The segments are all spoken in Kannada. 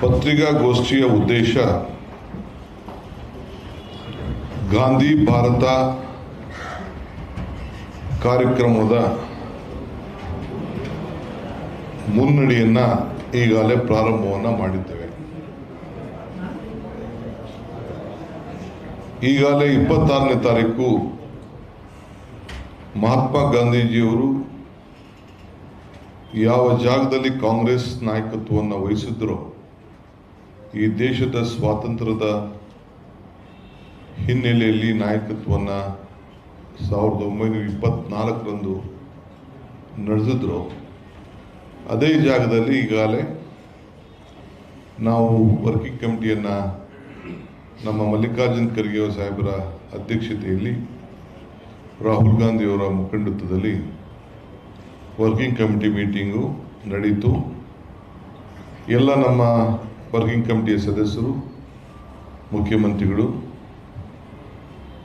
ಪತ್ರಿಕಾಗೋಷ್ಠಿಯ ಉದ್ದೇಶ ಗಾಂಧಿ ಭಾರತ ಕಾರ್ಯಕ್ರಮದ ಮುನ್ನಡೆಯನ್ನು ಈಗಾಗಲೇ ಪ್ರಾರಂಭವನ್ನು ಮಾಡಿದ್ದೇವೆ. ಈಗಾಗಲೇ ಇಪ್ಪತ್ತಾರನೇ ತಾರೀಕು ಮಹಾತ್ಮ ಗಾಂಧೀಜಿಯವರು ಯಾವ ಜಾಗದಲ್ಲಿ ಕಾಂಗ್ರೆಸ್ ನಾಯಕತ್ವವನ್ನು ವಹಿಸಿದ್ರೋ ಈ ದೇಶದ ಸ್ವಾತಂತ್ರ್ಯದ ಹಿನ್ನೆಲೆಯಲ್ಲಿ ನಾಯಕತ್ವವನ್ನು ಸಾವಿರದ ಒಂಬೈನೂರ ಇಪ್ಪತ್ನಾಲ್ಕರಂದು ನಡೆಸಿದ್ರು. ಅದೇ ಜಾಗದಲ್ಲಿ ಈಗಾಗಲೇ ನಾವು ವರ್ಕಿಂಗ್ ಕಮಿಟಿಯನ್ನು ನಮ್ಮ ಮಲ್ಲಿಕಾರ್ಜುನ್ ಖರ್ಗೆ ಸಾಹೇಬರ ಅಧ್ಯಕ್ಷತೆಯಲ್ಲಿ ರಾಹುಲ್ ಗಾಂಧಿಯವರ ಮುಖಂಡತ್ವದಲ್ಲಿ ವರ್ಕಿಂಗ್ ಕಮಿಟಿ ಮೀಟಿಂಗು ನಡೀತು. ಎಲ್ಲ ನಮ್ಮ ವರ್ಕಿಂಗ್ ಕಮಿಟಿಯ ಸದಸ್ಯರು, ಮುಖ್ಯಮಂತ್ರಿಗಳು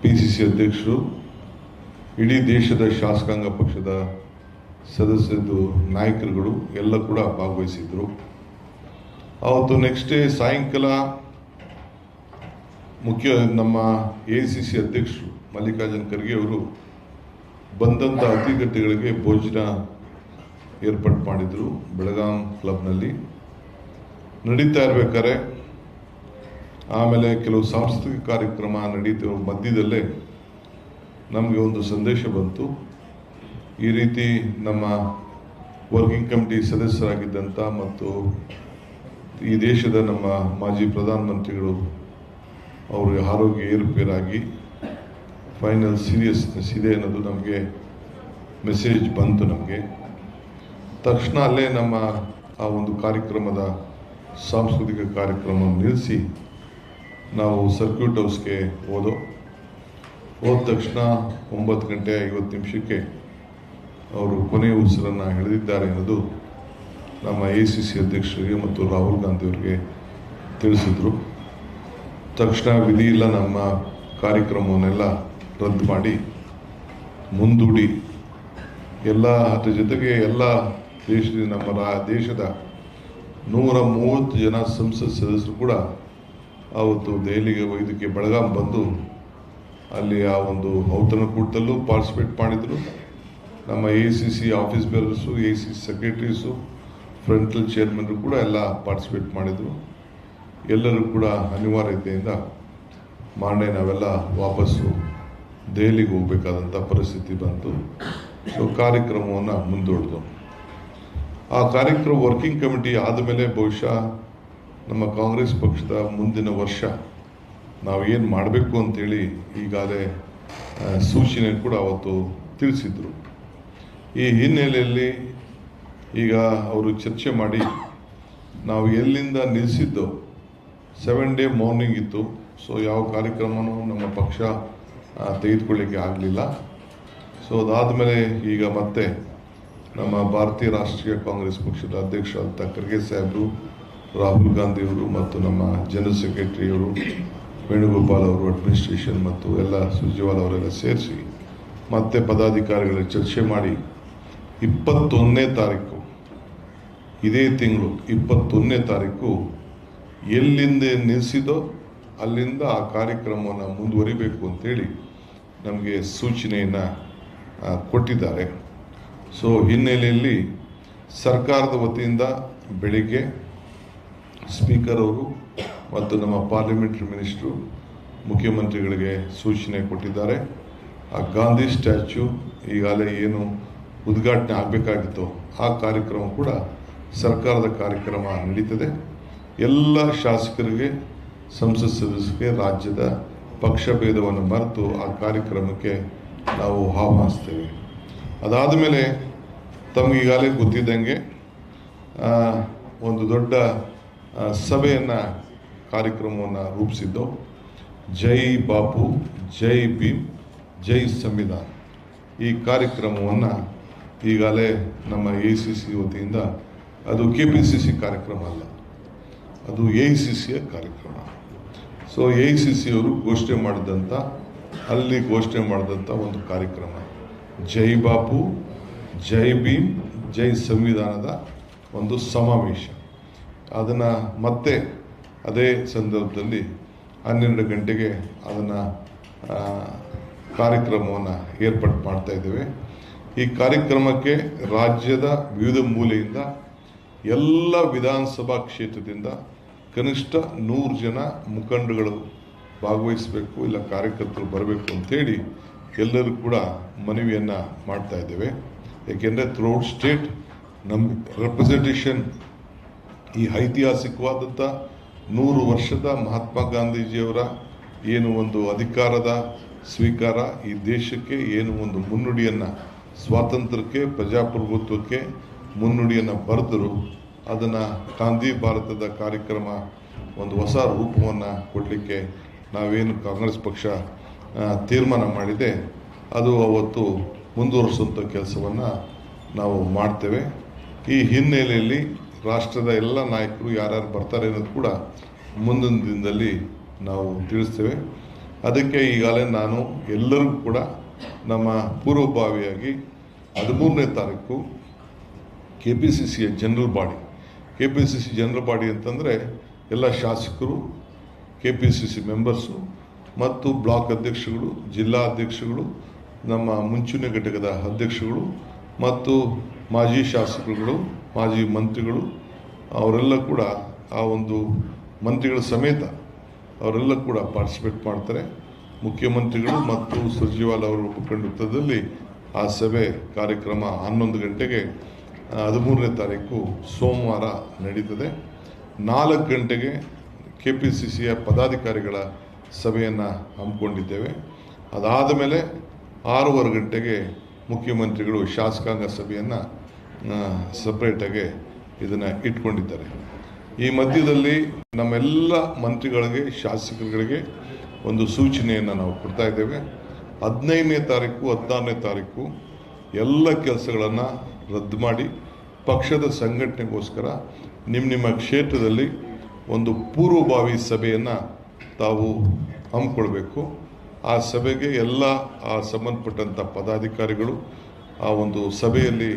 ಪಿ ಸಿ ಸಿ ಅಧ್ಯಕ್ಷರು, ಇಡೀ ದೇಶದ ಶಾಸಕಾಂಗ ಪಕ್ಷದ ಸದಸ್ಯರದ್ದು ನಾಯಕರುಗಳು ಎಲ್ಲ ಕೂಡ ಭಾಗವಹಿಸಿದ್ದರು ಆವತ್ತು ನೆಕ್ಸ್ಟ್ ಡೇ ಸಾಯಂಕಾಲ ಮುಖ್ಯ ನಮ್ಮ ಎ ಸಿ ಸಿ ಅಧ್ಯಕ್ಷರು ಮಲ್ಲಿಕಾರ್ಜುನ್ ಖರ್ಗೆ ಅವರು ಬಂದಂಥ ಅತಿಥಿಗಳಿಗೆ ಭೋಜನ ಏರ್ಪಾಡು ಮಾಡಿದರು ಬೆಳಗಾಂ ಕ್ಲಬ್ನಲ್ಲಿ. ನಡೀತಾ ಇರ್ಬೇಕಾದ್ರೆ ಆಮೇಲೆ ಕೆಲವು ಸಾಂಸ್ಕೃತಿಕ ಕಾರ್ಯಕ್ರಮ, ನಡೀತಿರೋ ಮಧ್ಯದಲ್ಲೇ ನಮಗೆ ಒಂದು ಸಂದೇಶ ಬಂತು. ಈ ರೀತಿ ನಮ್ಮ ವರ್ಕಿಂಗ್ ಕಮಿಟಿ ಸದಸ್ಯರಾಗಿದ್ದಂಥ ಮತ್ತು ಈ ದೇಶದ ನಮ್ಮ ಮಾಜಿ ಪ್ರಧಾನಮಂತ್ರಿಗಳು ಅವರಿಗೆ ಆರೋಗ್ಯ ಏರುಪೇರಾಗಿ ಫೈನಲ್ ಸೀರಿಯಸ್ನೆಸ್ ಇದೆ ಅನ್ನೋದು ನಮಗೆ ಮೆಸೇಜ್ ಬಂತು ನಮಗೆ. ತಕ್ಷಣ ಅಲ್ಲೇ ನಮ್ಮ ಆ ಒಂದು ಕಾರ್ಯಕ್ರಮದ ಸಾಂಸ್ಕೃತಿಕ ಕಾರ್ಯಕ್ರಮ ನಿಲ್ಲಿಸಿ ನಾವು ಸರ್ಕ್ಯೂಟ್ ಹೌಸ್ಗೆ ಹೋದೋ, ಹೋದ ತಕ್ಷಣ ಒಂಬತ್ತು ಗಂಟೆ ಐವತ್ತು ನಿಮಿಷಕ್ಕೆ ಅವರು ಕೊನೆಯ ಉಸಿರನ್ನು ಹಿಡಿದಿದ್ದಾರೆ ಅನ್ನೋದು ನಮ್ಮ ಎ ಸಿ ಸಿ ಅಧ್ಯಕ್ಷರಿಗೆ ಮತ್ತು ರಾಹುಲ್ ಗಾಂಧಿಯವರಿಗೆ ತಿಳಿಸಿದ್ರು. ತಕ್ಷಣ ವಿಧಿ ಇಲ್ಲ, ನಮ್ಮ ಕಾರ್ಯಕ್ರಮವನ್ನೆಲ್ಲ ರದ್ದು ಮಾಡಿ ಮುಂದೂಡಿ. ಎಲ್ಲ ಅದ್ರ ಜೊತೆಗೆ ಎಲ್ಲ ದೇಶದ ನಮ್ಮ ರಾ, ದೇಶದ ನೂರ ಮೂವತ್ತು ಜನ ಸಂಸತ್ ಸದಸ್ಯರು ಕೂಡ ಆವತ್ತು ದೆಹಲಿಗೆ ಇದಕ್ಕೆ ಬೆಳಗಾಂ ಬಂದು ಅಲ್ಲಿ ಆ ಒಂದು ಔತಣಕೂಟದಲ್ಲೂ ಪಾರ್ಟಿಸಿಪೇಟ್ ಮಾಡಿದರು. ನಮ್ಮ A C C office bearers A C secretaries frontal ಚೇರ್ಮನ್ರು ಕೂಡ ಎಲ್ಲ ಪಾರ್ಟಿಸಿಪೇಟ್ ಮಾಡಿದರು. ಎಲ್ಲರೂ ಕೂಡ ಅನಿವಾರ್ಯತೆಯಿಂದ ಮಾರನೇ ನಾವೆಲ್ಲ ವಾಪಸ್ಸು ದೆಹಲಿಗೆ ಹೋಗಬೇಕಾದಂಥ ಪರಿಸ್ಥಿತಿ ಬಂತು. ಸೊ ಕಾರ್ಯಕ್ರಮವನ್ನು ಮುಂದೂಡಿದು ಆ ಕಾರ್ಯಕ್ರಮ ವರ್ಕಿಂಗ್ ಕಮಿಟಿ ಆದಮೇಲೆ ಬಹುಶಃ ನಮ್ಮ ಕಾಂಗ್ರೆಸ್ ಪಕ್ಷದ ಮುಂದಿನ ವರ್ಷ ನಾವು ಏನು ಮಾಡಬೇಕು ಅಂತೇಳಿ ಈಗಾಗಲೇ ಸೂಚನೆ ಕೂಡ ಅವತ್ತು ತಿಳಿಸಿದರು. ಈ ಹಿನ್ನೆಲೆಯಲ್ಲಿ ಈಗ ಅವರು ಚರ್ಚೆ ಮಾಡಿ ನಾವು ಎಲ್ಲಿಂದ ನಿಲ್ಲಿಸಿದ್ದೋ ಸೆವೆನ್ ಡೇ ಮಾರ್ನಿಂಗ್ ಇತ್ತು. ಸೊ ಯಾವ ಕಾರ್ಯಕ್ರಮನೂ ನಮ್ಮ ಪಕ್ಷ ತೆಗೆದುಕೊಳ್ಳಿಕ್ಕೆ ಆಗಲಿಲ್ಲ. ಸೊ ಅದಾದಮೇಲೆ ಈಗ ಮತ್ತೆ ನಮ್ಮ ಭಾರತೀಯ ರಾಷ್ಟ್ರೀಯ ಕಾಂಗ್ರೆಸ್ ಪಕ್ಷದ ಅಧ್ಯಕ್ಷರಾದಂಥ ಖರ್ಗೆ ಸಾಹೇಬರು, ರಾಹುಲ್ ಗಾಂಧಿಯವರು ಮತ್ತು ನಮ್ಮ ಜನರಲ್ ಸೆಕ್ರೆಟರಿಯವರು, ವೇಣುಗೋಪಾಲ್ ಅವರು ಅಡ್ಮಿನಿಸ್ಟ್ರೇಷನ್ ಮತ್ತು ಎಲ್ಲ ಸುರ್ಜೇವಾಲ್ ಅವರೆಲ್ಲ ಸೇರಿಸಿ ಮತ್ತೆ ಪದಾಧಿಕಾರಿಗಳ ಚರ್ಚೆ ಮಾಡಿ ಇಪ್ಪತ್ತೊಂದನೇ ತಾರೀಕು, ಇದೇ ತಿಂಗಳು ಇಪ್ಪತ್ತೊಂದನೇ ತಾರೀಕು ಎಲ್ಲಿಂದ ನಿಲ್ಲಿಸಿದೋ ಅಲ್ಲಿಂದ ಆ ಕಾರ್ಯಕ್ರಮವನ್ನು ಮುಂದುವರಿಬೇಕು ಅಂತೇಳಿ ನಮಗೆ ಸೂಚನೆಯನ್ನು ಕೊಟ್ಟಿದ್ದಾರೆ. ಸೊ ಹಿನ್ನೆಲೆಯಲ್ಲಿ ಸರ್ಕಾರದ ವತಿಯಿಂದ ಬೆಳಿಗ್ಗೆ ಸ್ಪೀಕರ್ ಅವರು ಮತ್ತು ನಮ್ಮ ಪಾರ್ಲಿಮೆಂಟ್ರಿ ಮಿನಿಸ್ಟ್ರು ಮುಖ್ಯಮಂತ್ರಿಗಳಿಗೆ ಸೂಚನೆ ಕೊಟ್ಟಿದ್ದಾರೆ. ಆ ಗಾಂಧಿ ಸ್ಟ್ಯಾಚ್ಯು ಈಗಾಗಲೇ ಏನು ಉದ್ಘಾಟನೆ ಆಗಬೇಕಾಗಿತ್ತು ಆ ಕಾರ್ಯಕ್ರಮ ಕೂಡ ಸರ್ಕಾರದ ಕಾರ್ಯಕ್ರಮ ನಡೀತದೆ. ಎಲ್ಲ ಶಾಸಕರಿಗೆ, ಸಂಸತ್ ಸದಸ್ಯರಿಗೆ, ರಾಜ್ಯದ ಪಕ್ಷ ಭೇದವನ್ನು ಮರೆತು ಆ ಕಾರ್ಯಕ್ರಮಕ್ಕೆ ನಾವು ಆಹ್ವಾನಿಸ್ತೇವೆ. ಅದಾದ ಮೇಲೆ ತಮಗೆ ಈಗಾಗಲೇ ಗೊತ್ತಿದ್ದಂಗೆ ಒಂದು ದೊಡ್ಡ ಸಭೆಯನ್ನು, ಕಾರ್ಯಕ್ರಮವನ್ನು ರೂಪಿಸಿದ್ದು ಜೈ ಬಾಪು, ಜೈ ಭೀಮ್, ಜೈ ಸಂವಿಧಾನ. ಈ ಕಾರ್ಯಕ್ರಮವನ್ನು ಈಗಾಗಲೇ ನಮ್ಮ ಎ ಸಿ ಸಿ ವತಿಯಿಂದ, ಅದು ಕೆ ಪಿ ಸಿ ಸಿ ಕಾರ್ಯಕ್ರಮ ಅಲ್ಲ, ಅದು ಎ ಸಿ ಸಿಯ ಕಾರ್ಯಕ್ರಮ. ಸೊ, ಎ ಸಿ ಸಿ ಅವರು ಘೋಷಣೆ ಮಾಡಿದಂಥ ಅಲ್ಲಿ ಘೋಷಣೆ ಮಾಡಿದಂಥ ಒಂದು ಕಾರ್ಯಕ್ರಮ. ಜೈ ಬಾಪು ಜೈ ಭೀಮ್, ಜೈ ಸಂವಿಧಾನದ ಒಂದು ಸಮಾವೇಶ. ಅದನ್ನು ಮತ್ತೆ ಅದೇ ಸಂದರ್ಭದಲ್ಲಿ ಹನ್ನೆರಡು ಗಂಟೆಗೆ ಅದನ್ನು ಕಾರ್ಯಕ್ರಮವನ್ನು ಮಾಡ್ತಾ ಇದ್ದೇವೆ. ಈ ಕಾರ್ಯಕ್ರಮಕ್ಕೆ ರಾಜ್ಯದ ವಿವಿಧ ಮೂಲೆಯಿಂದ ಎಲ್ಲ ವಿಧಾನಸಭಾ ಕ್ಷೇತ್ರದಿಂದ ಕನಿಷ್ಠ ನೂರು ಜನ ಮುಖಂಡಗಳು ಭಾಗವಹಿಸಬೇಕು, ಇಲ್ಲ ಕಾರ್ಯಕರ್ತರು ಬರಬೇಕು ಅಂತೇಳಿ ಎಲ್ಲರೂ ಕೂಡ ಮನವಿಯನ್ನು ಮಾಡ್ತಾ ಇದ್ದೇವೆ. ಏಕೆಂದರೆ ಥ್ರೂಔಟ್ ಸ್ಟೇಟ್ ನಮ್ಮ ರೆಪ್ರೆಸೆಂಟೇಷನ್ ಈ ಐತಿಹಾಸಿಕವಾದಂಥ ನೂರು ವರ್ಷದ ಮಹಾತ್ಮ ಗಾಂಧೀಜಿಯವರ ಏನು ಒಂದು ಅಧಿಕಾರದ ಸ್ವೀಕಾರ ಈ ದೇಶಕ್ಕೆ, ಏನು ಒಂದು ಮುನ್ನುಡಿಯನ್ನು ಸ್ವಾತಂತ್ರ್ಯಕ್ಕೆ, ಪ್ರಜಾಪ್ರಭುತ್ವಕ್ಕೆ ಮುನ್ನುಡಿಯನ್ನು ಬರೆದರು ಅದನ್ನು ಗಾಂಧಿ ಭಾರತದ ಕಾರ್ಯಕ್ರಮ ಒಂದು ಹೊಸ ರೂಪವನ್ನು ಕೊಡಲಿಕ್ಕೆ ನಾವೇನು ಕಾಂಗ್ರೆಸ್ ಪಕ್ಷ ತೀರ್ಮಾನ ಮಾಡಿದೆ. ಅದು ಅವತ್ತು ಮುಂದುವರಿಸುವಂಥ ಕೆಲಸವನ್ನು ನಾವು ಮಾಡ್ತೇವೆ. ಈ ಹಿನ್ನೆಲೆಯಲ್ಲಿ ರಾಷ್ಟ್ರದ ಎಲ್ಲ ನಾಯಕರು ಯಾರ್ಯಾರು ಬರ್ತಾರೆ ಅನ್ನೋದು ಕೂಡ ಮುಂದಿನ ದಿನದಲ್ಲಿ ನಾವು ತಿಳಿಸ್ತೇವೆ. ಅದಕ್ಕೆ ಈಗಾಗಲೇ ನಾನು ಎಲ್ಲರಿಗೂ ಕೂಡ ನಮ್ಮ ಪೂರ್ವಭಾವಿಯಾಗಿ ಹದಿಮೂರನೇ ತಾರೀಕು ಕೆ ಪಿ ಸಿ ಸಿಯ general body. K P C C general body ಅಂತಂದರೆ ಎಲ್ಲ ಶಾಸಕರು K P C C members ಮತ್ತು ಬ್ಲಾಕ್ ಅಧ್ಯಕ್ಷಗಳು, ಜಿಲ್ಲಾ ಅಧ್ಯಕ್ಷಗಳು ನಮ್ಮ ಮುಂಚೂಣಿ ಘಟಕದ ಅಧ್ಯಕ್ಷಗಳು ಮತ್ತು ಮಾಜಿ ಶಾಸಕರುಗಳು, ಮಾಜಿ ಮಂತ್ರಿಗಳು, ಅವರೆಲ್ಲ ಕೂಡ ಆ ಒಂದು ಮಂತ್ರಿಗಳ ಸಮೇತ ಅವರೆಲ್ಲ ಕೂಡ ಪಾರ್ಟಿಸಿಪೇಟ್ ಮಾಡ್ತಾರೆ. ಮುಖ್ಯಮಂತ್ರಿಗಳು ಮತ್ತು ಸುರ್ಜೇವಾಲ ಅವರ ಉಪಖಂಡಿತದಲ್ಲಿ ಆ ಸಭೆ ಕಾರ್ಯಕ್ರಮ ಹನ್ನೊಂದು ಗಂಟೆಗೆ ಹದಿಮೂರನೇ ತಾರೀಕು ಸೋಮವಾರ ನಡೀತದೆ. ನಾಲ್ಕು ಗಂಟೆಗೆ ಕೆ ಪಿ ಸಿ ಸಿಯ ಪದಾಧಿಕಾರಿಗಳ ಸಭೆಯನ್ನು ಹಮ್ಮಿಕೊಂಡಿದ್ದೇವೆ. ಅದಾದ ಮೇಲೆ ಆರೂವರೆ ಗಂಟೆಗೆ ಮುಖ್ಯಮಂತ್ರಿಗಳು ಶಾಸಕಾಂಗ ಸಭೆಯನ್ನು ಸಪ್ರೇಟಾಗಿ ಇದನ್ನು ಇಟ್ಕೊಂಡಿದ್ದಾರೆ. ಈ ಮಧ್ಯದಲ್ಲಿ ನಮ್ಮೆಲ್ಲ ಮಂತ್ರಿಗಳಿಗೆ, ಶಾಸಕರುಗಳಿಗೆ ಒಂದು ಸೂಚನೆಯನ್ನು ನಾವು ಕೊಡ್ತಾ ಇದ್ದೇವೆ. ಹದಿನೈದನೇ ತಾರೀಕು, ಹದಿನಾರನೇ ತಾರೀಕು ಎಲ್ಲ ಕೆಲಸಗಳನ್ನು ರದ್ದು ಮಾಡಿ ಪಕ್ಷದ ಸಂಘಟನೆಗೋಸ್ಕರ ನಿಮ್ಮ ನಿಮ್ಮ ಕ್ಷೇತ್ರದಲ್ಲಿ ಒಂದು ಪೂರ್ವಭಾವಿ ಸಭೆಯನ್ನು ತಾವು ಹಮ್ಮಿಕೊಳ್ಬೇಕು. ಆ ಸಭೆಗೆ ಎಲ್ಲ, ಆ ಸಂಬಂಧಪಟ್ಟಂಥ ಪದಾಧಿಕಾರಿಗಳು, ಆ ಒಂದು ಸಭೆಯಲ್ಲಿ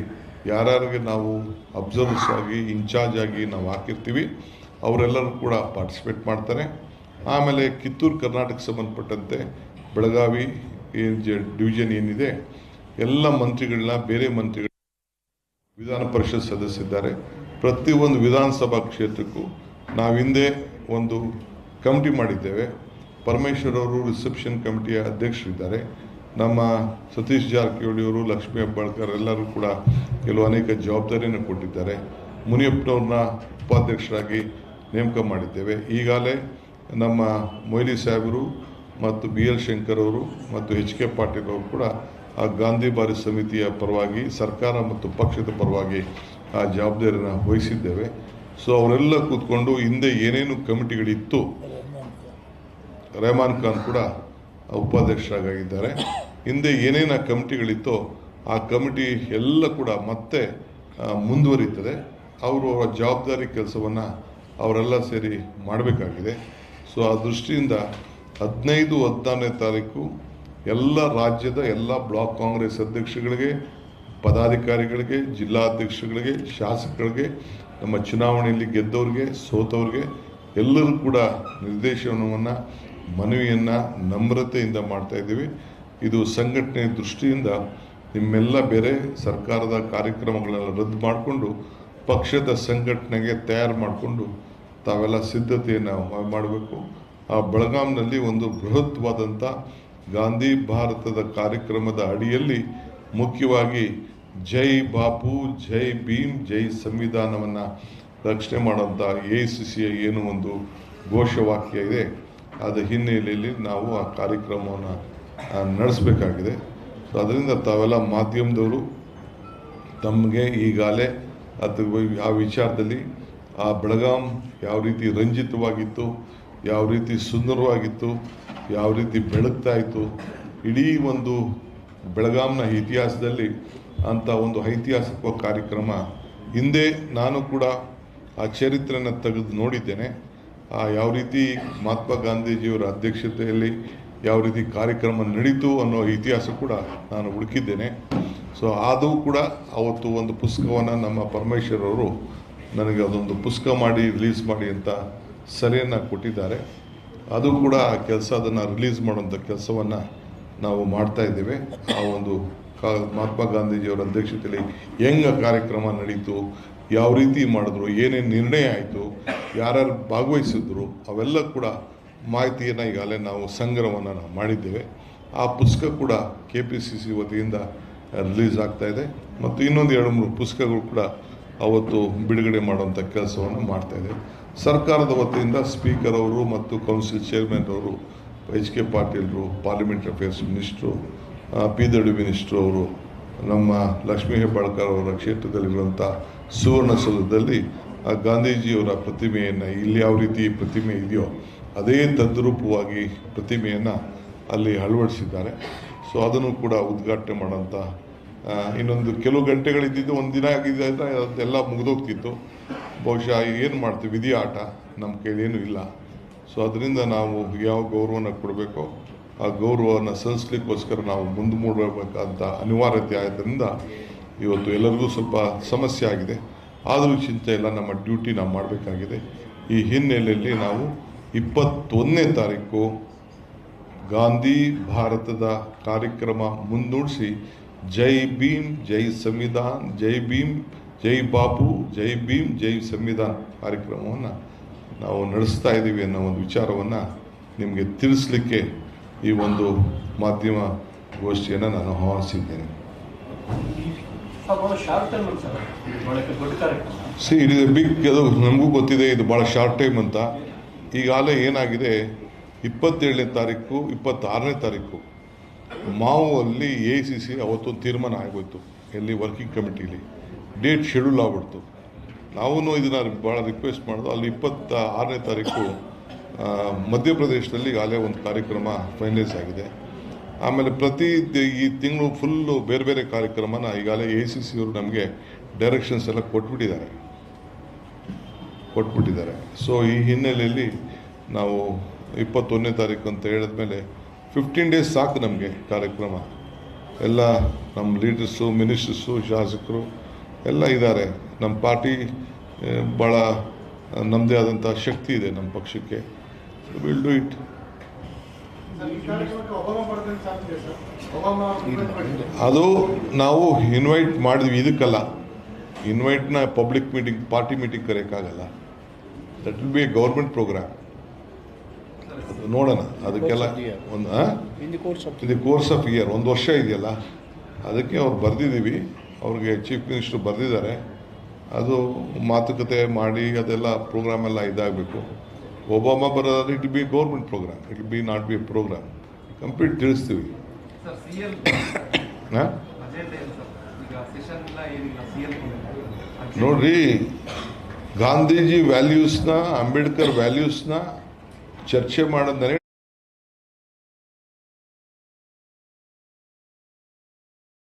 ಯಾರ್ಯಾರಿಗೆ ನಾವು ಅಬ್ಸರ್ವರ್ಸ್ ಆಗಿ, ಇನ್ಚಾರ್ಜ್ ಆಗಿ ನಾವು ಹಾಕಿರ್ತೀವಿ, ಅವರೆಲ್ಲರೂ ಕೂಡ ಪಾರ್ಟಿಸಿಪೇಟ್ ಮಾಡ್ತಾರೆ. ಆಮೇಲೆ ಕಿತ್ತೂರು ಕರ್ನಾಟಕ ಸಂಬಂಧಪಟ್ಟಂತೆ ಬೆಳಗಾವಿ ಏನು ಡಿವಿಷನ್ ಏನಿದೆ, ಎಲ್ಲ ಮಂತ್ರಿಗಳನ್ನ, ಬೇರೆ ಮಂತ್ರಿಗಳು ವಿಧಾನ ಪರಿಷತ್ ಸದಸ್ಯರಿದ್ದಾರೆ ಪ್ರತಿಯೊಂದು ವಿಧಾನಸಭಾ ಕ್ಷೇತ್ರಕ್ಕೂ ನಾವು ಹಿಂದೆ ಒಂದು ಕಮಿಟಿ ಮಾಡಿದ್ದೇವೆ. ಪರಮೇಶ್ವರ್ ಅವರು ರಿಸೆಪ್ಷನ್ ಕಮಿಟಿಯ ಅಧ್ಯಕ್ಷರಿದ್ದಾರೆ. ನಮ್ಮ ಸತೀಶ್ ಜಾರಕಿಹೊಳಿ ಅವರು ಲಕ್ಷ್ಮೀ ಹೆಬ್ಬಾಳ್ಕರ್ ಎಲ್ಲರೂ ಕೂಡ ಕೆಲವು ಅನೇಕ ಜವಾಬ್ದಾರಿಯನ್ನು ಕೊಟ್ಟಿದ್ದಾರೆ. ಮುನಿಯಪ್ಪನವ್ರನ್ನ ಉಪಾಧ್ಯಕ್ಷರಾಗಿ ನೇಮಕ ಮಾಡಿದ್ದೇವೆ. ಈಗಾಗಲೇ ನಮ್ಮ ಮೊಯ್ಲಿ ಸಾಹೇಬರು ಮತ್ತು ಬಿ ಎಲ್ ಶಂಕರ್ ಅವರು ಮತ್ತು ಎಚ್ ಕೆ ಪಾಟೀಲ್ ಅವರು ಕೂಡ ಆ ಗಾಂಧಿ ಬಾರಿ ಸಮಿತಿಯ ಪರವಾಗಿ, ಸರ್ಕಾರ ಮತ್ತು ಪಕ್ಷದ ಪರವಾಗಿ ಆ ಜವಾಬ್ದಾರಿಯನ್ನು ವಹಿಸಿದ್ದೇವೆ. ಸೊ, ಅವರೆಲ್ಲ ಕೂತ್ಕೊಂಡು ಹಿಂದೆ ಏನೇನು ಕಮಿಟಿಗಳಿತ್ತು ರೆಹಮಾನ್ ಖಾನ್ ಕೂಡ ಉಪಾಧ್ಯಕ್ಷರಾಗಿದ್ದಾರೆ. ಹಿಂದೆ ಏನೇನು ಕಮಿಟಿಗಳಿತ್ತೋ ಆ ಕಮಿಟಿ ಎಲ್ಲ ಕೂಡ ಮತ್ತೆ ಮುಂದುವರಿತದೆ ಅವರು ಅವರ ಜವಾಬ್ದಾರಿ ಕೆಲಸವನ್ನು ಅವರೆಲ್ಲ ಸೇರಿ ಮಾಡಬೇಕಾಗಿದೆ. ಸೊ, ಆ ದೃಷ್ಟಿಯಿಂದ ಹದಿನೈದು, ಹದಿನಾರನೇ ತಾರೀಕು ಎಲ್ಲ ರಾಜ್ಯದ ಎಲ್ಲ ಬ್ಲಾಕ್ ಕಾಂಗ್ರೆಸ್ ಅಧ್ಯಕ್ಷಗಳಿಗೆ, ಪದಾಧಿಕಾರಿಗಳಿಗೆ, ಜಿಲ್ಲಾಧ್ಯಕ್ಷಗಳಿಗೆ, ಶಾಸಕರಿಗೆ, ನಮ್ಮ ಚುನಾವಣೆಯಲ್ಲಿ ಗೆದ್ದವ್ರಿಗೆ, ಸೋತವ್ರಿಗೆ ಎಲ್ಲರೂ ಕೂಡ ನಿರ್ದೇಶನವನ್ನು ಮನವಿಯನ್ನು ನಮ್ರತೆಯಿಂದ ಮಾಡ್ತಾ ಇದ್ದೀವಿ. ಇದು ಸಂಘಟನೆ ದೃಷ್ಟಿಯಿಂದ ನಿಮ್ಮೆಲ್ಲ ಬೇರೆ ಸರ್ಕಾರದ ಕಾರ್ಯಕ್ರಮಗಳೆಲ್ಲ ರದ್ದು ಮಾಡಿಕೊಂಡು ಪಕ್ಷದ ಸಂಘಟನೆಗೆ ತಯಾರು ಮಾಡಿಕೊಂಡು ತಾವೆಲ್ಲ ಸಿದ್ಧತೆಯನ್ನು ಮಾಡಬೇಕು. ಆ ಬೆಳಗಾಂನಲ್ಲಿ ಒಂದು ಬೃಹತ್ವಾದಂಥ ಗಾಂಧಿ ಭಾರತದ ಕಾರ್ಯಕ್ರಮದ ಅಡಿಯಲ್ಲಿ ಮುಖ್ಯವಾಗಿ ಜೈ ಬಾಪು, ಜೈ ಭೀಮ್, ಜೈ ಸಂವಿಧಾನವನ್ನು ರಕ್ಷಣೆ ಮಾಡುವಂಥ ಎ ಸಿ ಸಿಯ ಏನು ಒಂದು ಘೋಷವಾಕ್ಯ ಇದೆ. ಅದರ ಹಿನ್ನೆಲೆಯಲ್ಲಿ ನಾವು ಆ ಕಾರ್ಯಕ್ರಮವನ್ನು ನಡೆಸಬೇಕಾಗಿದೆ. ಸೊ ಅದರಿಂದ ತಾವೆಲ್ಲ ಮಾಧ್ಯಮದವರು ತಮಗೆ ಈಗಾಗಲೇ ಅದು ಆ ವಿಚಾರದಲ್ಲಿ, ಆ ಬೆಳಗಾಂ ಯಾವ ರೀತಿ ರಂಜಿತವಾಗಿತ್ತು, ಯಾವ ರೀತಿ ಸುಂದರವಾಗಿತ್ತು, ಯಾವ ರೀತಿ ಬೆಳಗ್ತಾ ಇತ್ತು, ಇಡೀ ಒಂದು ಬೆಳಗಾಂನ ಇತಿಹಾಸದಲ್ಲಿ ಅಂಥ ಒಂದು ಐತಿಹಾಸಿಕ ಕಾರ್ಯಕ್ರಮ ಹಿಂದೆ ನಾನು ಕೂಡ ಆ ಚರಿತ್ರೆಯನ್ನು ತೆಗೆದು ನೋಡಿದ್ದೇನೆ. ಯಾವ ರೀತಿ ಮಹಾತ್ಮ ಗಾಂಧೀಜಿಯವರ ಅಧ್ಯಕ್ಷತೆಯಲ್ಲಿ ಯಾವ ರೀತಿ ಕಾರ್ಯಕ್ರಮ ನಡೀತು ಅನ್ನೋ ಇತಿಹಾಸ ಕೂಡ ನಾನು ಹುಡುಕಿದ್ದೇನೆ. ಸೊ ಅದು ಕೂಡ ಅವತ್ತು ಒಂದು ಪುಸ್ತಕವನ್ನು ನಮ್ಮ ಪರಮೇಶ್ವರ್ ಅವರು ನನಗೆ ಅದೊಂದು ಪುಸ್ತಕ ಮಾಡಿ ರಿಲೀಸ್ ಮಾಡಿ ಅಂತ ಸಲಹೆಯನ್ನು ಕೊಟ್ಟಿದ್ದಾರೆ. ಅದು ಕೂಡ ಆ ಕೆಲಸ ಅದನ್ನು ರಿಲೀಸ್ ಮಾಡುವಂಥ ಕೆಲಸವನ್ನು ನಾವು ಮಾಡ್ತಾ ಇದ್ದೇವೆ. ಆ ಒಂದು ಕಾ ಮಹಾತ್ಮ ಗಾಂಧೀಜಿಯವರ ಅಧ್ಯಕ್ಷತೆಯಲ್ಲಿ ಹೆಂಗೆ ಕಾರ್ಯಕ್ರಮ ನಡೀತು ಯಾವ ರೀತಿ ಮಾಡಿದ್ರು, ಏನೇನು ನಿರ್ಣಯ ಆಯಿತು, ಯಾರ್ಯಾರು ಭಾಗವಹಿಸಿದ್ರು, ಅವೆಲ್ಲ ಕೂಡ ಮಾಹಿತಿಯನ್ನು ಈಗಾಗಲೇ ನಾವು ಸಂಗ್ರಹವನ್ನು ನಾವು ಮಾಡಿದ್ದೇವೆ. ಆ ಪುಸ್ತಕ ಕೂಡ ಕೆ ಪಿ ಸಿ ಸಿ ವತಿಯಿಂದ ರಿಲೀಸ್ ಆಗ್ತಾ ಇದೆ. ಮತ್ತು ಇನ್ನೊಂದು ಎರಡು ಮೂರು ಪುಸ್ತಕಗಳು ಕೂಡ ಅವತ್ತು ಬಿಡುಗಡೆ ಮಾಡುವಂಥ ಕೆಲಸವನ್ನು ಮಾಡ್ತಾ ಇದೆ. ಸರ್ಕಾರದ ವತಿಯಿಂದ ಸ್ಪೀಕರ್ ಅವರು ಮತ್ತು ಕೌನ್ಸಿಲ್ ಚೇರ್ಮನ್ ಅವರು ಎಚ್ ಕೆ ಪಾಟೀಲ್ರು ಪಾರ್ಲಿಮೆಂಟ್ ಅಫೇರ್ಸ್ ಮಿನಿಸ್ಟ್ರು ಪಿ ದಳ್ಳಿ ಮಿನಿಸ್ಟ್ರು ಅವರು, ನಮ್ಮ ಲಕ್ಷ್ಮೀ ಹೆಬ್ಬಾಳ್ಕರ್ ಅವರ ಕ್ಷೇತ್ರದಲ್ಲಿರುವಂಥ ಸುವರ್ಣಸೌಧದಲ್ಲಿ ಆ ಗಾಂಧೀಜಿಯವರ ಪ್ರತಿಮೆಯನ್ನು ಇಲ್ಲಿ ಯಾವ ರೀತಿ ಪ್ರತಿಮೆ ಇದೆಯೋ ಅದೇ ತದ್ರೂಪವಾಗಿ ಪ್ರತಿಮೆಯನ್ನು ಅಲ್ಲಿ ಅಳವಡಿಸಿದ್ದಾರೆ. ಸೊ ಅದನ್ನು ಕೂಡ ಉದ್ಘಾಟನೆ ಮಾಡೋಂಥ ಇನ್ನೊಂದು ಕೆಲವು ಗಂಟೆಗಳಿದ್ದಿದ್ದು ಒಂದು ದಿನ ಆಗಿದೆ ಅಂದರೆ ಅದೆಲ್ಲ ಮುಗಿದೋಗ್ತಿತ್ತು. ಬಹುಶಃ ಏನು ಮಾಡ್ತೀವಿ, ವಿಧಿ ಆಟ ನಮ್ಮ ಕೈಲೇನೂ ಇಲ್ಲ. ಸೊ ಅದರಿಂದ ನಾವು ಯಾವ ಗೌರವನ ಕೊಡಬೇಕೋ, ಆ ಗೌರವನ ಸಲ್ಲಿಸ್ಲಿಕ್ಕೋಸ್ಕರ ನಾವು ಮುಂದೆ ಮೂಡಬೇಕಾದಂಥ ಅನಿವಾರ್ಯತೆ ಆದ್ದರಿಂದ ಇವತ್ತು ಎಲ್ಲರಿಗೂ ಸ್ವಲ್ಪ ಸಮಸ್ಯೆ ಆಗಿದೆ. ಆದರೂ ಚಿಂತೆ ಇಲ್ಲ, ನಮ್ಮ ಡ್ಯೂಟಿ ನಾವು ಮಾಡಬೇಕಾಗಿದೆ. ಈ ಹಿನ್ನೆಲೆಯಲ್ಲಿ ನಾವು ಇಪ್ಪತ್ತೊಂದನೇ ತಾರೀಕು ಗಾಂಧಿ ಭಾರತದ ಕಾರ್ಯಕ್ರಮ ಮುಂದೂಡಿಸಿ, ಜೈ ಭೀಮ್, ಜೈ ಸಂವಿಧಾನ್, ಜೈ ಭೀಮ್, ಜೈ ಬಾಪು ಜೈ ಭೀಮ್, ಜೈ ಸಂವಿಧಾನ್ ಕಾರ್ಯಕ್ರಮವನ್ನು ನಾವು ನಡೆಸ್ತಾ ಇದ್ದೀವಿ ಅನ್ನೋ ಒಂದು ವಿಚಾರವನ್ನು ನಿಮಗೆ ತಿಳಿಸ್ಲಿಕ್ಕೆ ಈ ಒಂದು ಮಾಧ್ಯಮ ಗೋಷ್ಠಿಯನ್ನು ನಾನು ಆಹ್ವಾನಿಸಿದ್ದೇನೆ. See it is a big ಅದು ನಮಗೂ ಗೊತ್ತಿದೆ, ಇದು ಭಾಳ ಶಾರ್ಟ್ ಟೈಮ್ ಅಂತ. ಈಗಾಗಲೇ ಏನಾಗಿದೆ, ಇಪ್ಪತ್ತೇಳನೇ ತಾರೀಕು, ಇಪ್ಪತ್ತಾರನೇ ತಾರೀಕು ಮಾವು ಅಲ್ಲಿ ಎ ಸಿ ಸಿ ಅವತ್ತೊಂದು ತೀರ್ಮಾನ ಆಗೋಯ್ತು, ಎಲ್ಲಿ ವರ್ಕಿಂಗ್ ಕಮಿಟಿಲಿ ಡೇಟ್ ಶೆಡ್ಯೂಲ್ ಆಗ್ಬಿಡ್ತು. ನಾವು ಇದನ್ನು ಭಾಳ ರಿಕ್ವೆಸ್ಟ್ ಮಾಡಿದ್ರು ಅಲ್ಲಿ ಇಪ್ಪತ್ತ ಆರನೇ ತಾರೀಕು ಮಧ್ಯಪ್ರದೇಶದಲ್ಲಿ ಈಗಾಗಲೇ ಒಂದು ಕಾರ್ಯಕ್ರಮ ಫೈನಲೈಸ್ ಆಗಿದೆ. ಆಮೇಲೆ ಪ್ರತಿ ಈ ತಿಂಗಳು ಫುಲ್ಲು ಬೇರೆ ಬೇರೆ ಕಾರ್ಯಕ್ರಮನ ಈಗಾಗಲೇ ಎ ಸಿ ಸಿ ಅವರು ನಮಗೆ ಡೈರೆಕ್ಷನ್ಸ್ ಎಲ್ಲ ಕೊಟ್ಬಿಟ್ಟಿದ್ದಾರೆ. ಕೊಟ್ಬಿಟ್ಟಿದ್ದಾರೆ. ಸೊ ಈ ಹಿನ್ನೆಲೆಯಲ್ಲಿ ನಾವು ಇಪ್ಪತ್ತೊಂದನೇ ತಾರೀಕು ಅಂತ ಹೇಳಿದ್ಮೇಲೆ ಫಿಫ್ಟೀನ್ ಡೇಸ್ ಸಾಕು ನಮಗೆ ಕಾರ್ಯಕ್ರಮ. ಎಲ್ಲ ನಮ್ಮ ಲೀಡರ್ಸು ಮಿನಿಸ್ಟರ್ಸು ಶಾಸಕರು ಎಲ್ಲ ಇದ್ದಾರೆ. ನಮ್ಮ ಪಾರ್ಟಿ ಭಾಳ ನಮ್ಮದೇ ಆದಂಥ ಶಕ್ತಿ ಇದೆ ನಮ್ಮ ಪಕ್ಷಕ್ಕೆ. ವಿಲ್ ಡೂ ಇಟ್ ಅದು ನಾವು ಇನ್ವೈಟ್ ಮಾಡಿದ್ವಿ ಇದಕ್ಕಲ್ಲ. ಇನ್ವೈಟ್ನ public meeting party meeting ಕರೆಯೋಕ್ಕಾಗಲ್ಲ. That will be a government programme ನೋಡೋಣ ಅದಕ್ಕೆಲ್ಲ ಒಂದು ಇದು ಕೋರ್ಸ್ ಆಫ್ ಇಯರ್ ಒಂದು ವರ್ಷ ಇದೆಯಲ್ಲ. ಅದಕ್ಕೆ ಅವ್ರು ಬರೆದಿದ್ದೀವಿ. ಅವ್ರಿಗೆ ಚೀಫ್ ಮಿನಿಸ್ಟ್ರು ಬರೆದಿದ್ದಾರೆ. ಅದು ಮಾತುಕತೆ ಮಾಡಿ ಅದೆಲ್ಲ ಪ್ರೋಗ್ರಾಮೆಲ್ಲ ಇದಾಗಬೇಕು. ಒಬಾಮಾ ಬರೋದಾದ್ರೆ it be government programme it be not be a programme complete ತಿಳಿಸ್ತೀವಿ. ನೋಡ್ರಿ ಗಾಂಧೀಜಿ ವ್ಯಾಲ್ಯೂಸ್ನ ಅಂಬೇಡ್ಕರ್ ವ್ಯಾಲ್ಯೂಸ್ನ ಚರ್ಚೆ ಮಾಡೋದನ್ನೇ